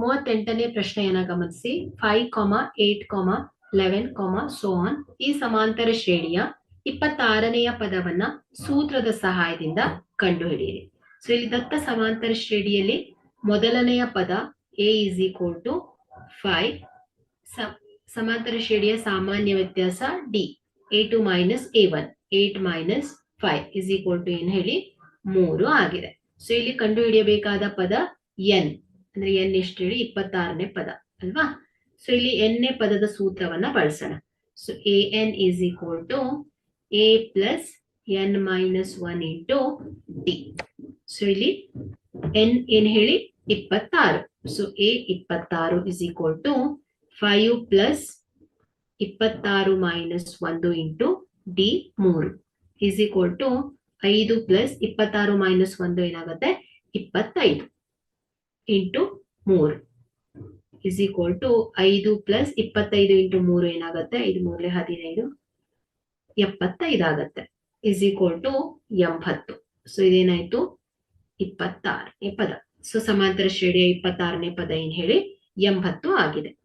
ಮೂವತ್ತೆಂಟನೇ ಪ್ರಶ್ನೆಯನ್ನ ಗಮನಿಸಿ. ಫೈವ್ ಕಾಮ ಏಟ್ ಕಾಮ ಲೆವೆನ್ ಕಾಮ ಸೋ ಆನ್ ಈ ಸಮಾಂತರ ಶ್ರೇಣಿಯ ಇಪ್ಪತ್ತಾರನೆಯ ಪದವನ್ನ ಸೂತ್ರದ ಸಹಾಯದಿಂದ ಕಂಡುಹಿಡಿಯಿರಿ. ಸೊ ಇಲ್ಲಿ ದತ್ತ ಸಮಾಂತರ ಶ್ರೇಣಿಯಲ್ಲಿ ಮೊದಲನೆಯ ಪದ A is equal to five ಸಮಾಂತರ ಶ್ರೇಣಿಯ ಸಾಮಾನ್ಯ ವ್ಯತ್ಯಾಸ D A two minus A one eight minus five is equal to ಏನ್ ಹೇಳಿ? ಮೂರು ಆಗಿದೆ. ಸೊ ಇಲ್ಲಿ ಕಂಡುಹಿಡಿಯಬೇಕಾದ ಪದ ಎನ್ ಅಂದ್ರೆ ಎನ್ ಎಷ್ಟು ಹೇಳಿ ಇಪ್ಪತ್ತಾರನೇ ಪದ, ಅಲ್ವಾ? ಸೊ ಇಲ್ಲಿ ಎನ್ನೇ ಪದದ ಸೂತ್ರವನ್ನ ಬಳಸೋಣ. So A N is equal to A plus N minus one into D so ಇಲ್ಲಿ ಎನ್ ಏನ್ ಹೇಳಿ? ಇಪ್ಪತ್ತಾರು. ಸೊ ಎ ಇಪ್ಪತ್ತಾರು is equal to five plus ಇಪ್ಪತ್ತಾರು ಮೈನಸ್ ಒಂದು ಇಂಟು ಡಿ ಮೂರು. ಇಸ್ ಈಕ್ವಲ್ ಟು ಐದು ಪ್ಲಸ್ ಇಪ್ಪತ್ತಾರು ಮೈನಸ್ ಒಂದು ಏನಾಗುತ್ತೆ? ಇಪ್ಪತ್ತೈದು. ಇಂಟು ಮೂರು. ಇಸ್ ಈಕ್ವಲ್ ಟು ಐದು ಪ್ಲಸ್ ಇಪ್ಪತ್ತೈದು ಇಂಟು ಮೂರು ಏನಾಗುತ್ತೆ? ಐದು ಮೂರಲೆ ಹದಿನೈದು, ಎಪ್ಪತ್ತೈದು ಆಗತ್ತೆ. ಇಸ್ ಈಕ್ವಲ್ ಟು ಎಂಬತ್ತು. ಸೊ ಇದೇನಾಯ್ತು? ಇಪ್ಪತ್ತಾರನೇ ಪದ. ಸೊ ಸಮಾಂತರ ಶ್ರೇಣಿಯ ಇಪ್ಪತ್ತಾರನೇ ಪದ ಏನ್ ಹೇಳಿ? ಎಂಬತ್ತು ಆಗಿದೆ.